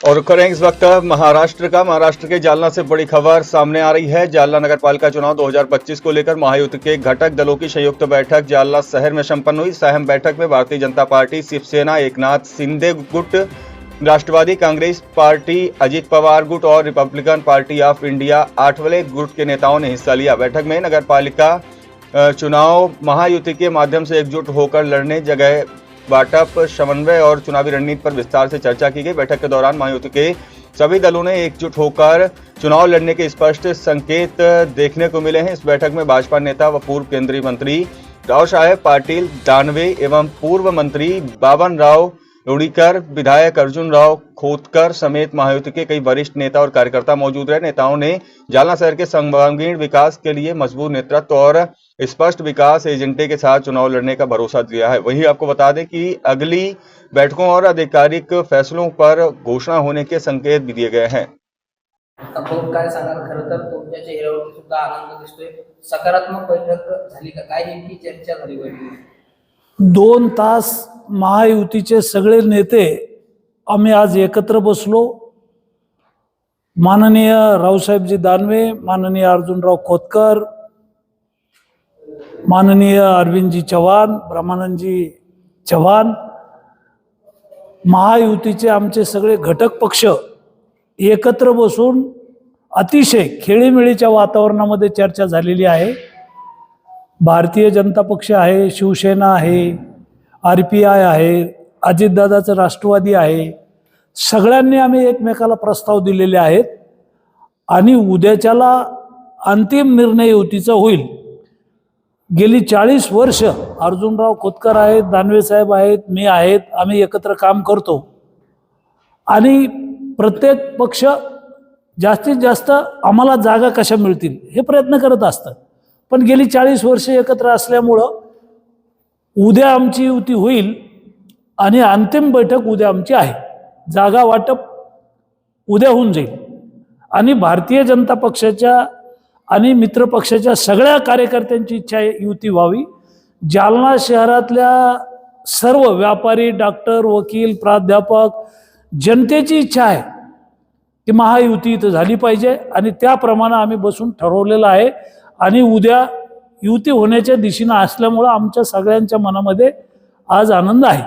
और करेंगे इस वक्त महाराष्ट्र का, महाराष्ट्र के जालना से बड़ी खबर सामने आ रही है। जालना नगर पालिका चुनाव 2025 को लेकर महायुद्ध के घटक दलों की संयुक्त बैठक जालना शहर में संपन्न हुई। सहम बैठक में भारतीय जनता पार्टी, शिवसेना, एकनाथ शिंदे गुट, राष्ट्रवादी कांग्रेस पार्टी, अजीत पवार गुट और Republican Party of India Athawale गुट के नेताओं ने हिस्सा लिया। बैठक में नगर पालिका चुनाव महायुति के माध्यम से एकजुट होकर लड़ने जगह बाटप समन्वय और चुनावी रणनीति पर विस्तार से चर्चा की गई। बैठक के दौरान महायुति के सभी दलों ने एकजुट होकर चुनाव लड़ने के स्पष्ट संकेत देखने को मिले हैं। इस बैठक में भाजपा नेता व पूर्व केंद्रीय मंत्री राव साहेब, पाटिल, दानवे एवं पूर्व मंत्री बावन राव रुड़ीकर विधायक अर्जुन राव खोतकर समेत महायुति के कई वरिष्ठ नेता और कार्यकर्ता मौजूद रहे। नेताओं ने जालना शहर के सर्वांगीण विकास के लिए मज़बूत नेतृत्व और स्पष्ट विकास एजेंडे के साथ चुनाव लड़ने का भरोसा दिया है। वहीं आपको बता दें कि अगली बैठकों और आधिकारिक फैसलों पर घोषणा होने के संकेत भी दिए गए हैं। भाऊ काय सांगाल खरं तर तुमच्या चेहऱ्यावरती सुद्धा आनंद दिसतोय. सकारात्मक बैठक झाली का? काय नेमकी चर्चा झाली बैठकीत दोन तास महायुतीचे सगळे नेते आम्ही आज एकत्र बसलो. माननीय रावसाहेबजी दानवे माननीय अर्जुनराव खोतकर माननीय अरविंदजी चव्हाण ब्रह्मानंदजी चव्हाण महायुतीचे आमचे सगळे घटक पक्ष एकत्र बसून अतिशय खेळीमेळीच्या वातावरणामध्ये चर्चा झालेली आहे. भारतीय जनता पक्ष आहे शिवसेना आहे आर पी आय आहे अजितदादाचं राष्ट्रवादी आहे. सगळ्यांनी आम्ही एकमेकाला प्रस्ताव दिलेले आहेत आणि उद्याच्याला अंतिम निर्णय युतीचा होईल. गेली चाळीस वर्ष अर्जुनराव खोतकर आहेत दानवे साहेब आहेत मी आहेत आम्ही एकत्र काम करतो. आणि प्रत्येक पक्ष जास्तीत जास्त आम्हाला जागा कशा मिळतील हे प्रयत्न करत असतात. पण गेली चाळीस वर्ष एकत्र असल्यामुळं उद्या आमची युती होईल आणि अंतिम बैठक उद्या आमची आहे. जागा वाटप उद्या होऊन जाईल. आणि भारतीय जनता पक्षाच्या आणि मित्र पक्षाच्या सगळ्या कार्यकर्त्यांची इच्छा आहे युती व्हावी. जालना शहरातल्या सर्व व्यापारी डॉक्टर वकील प्राध्यापक जनतेची इच्छा आहे की महायुती इथं झाली पाहिजे आणि त्याप्रमाणे आम्ही बसून ठरवलेलं आहे. आणि उद्या युती होण्याच्या दिशेनं असल्यामुळं आमच्या सगळ्यांच्या मनामध्ये आज आनंद आहे.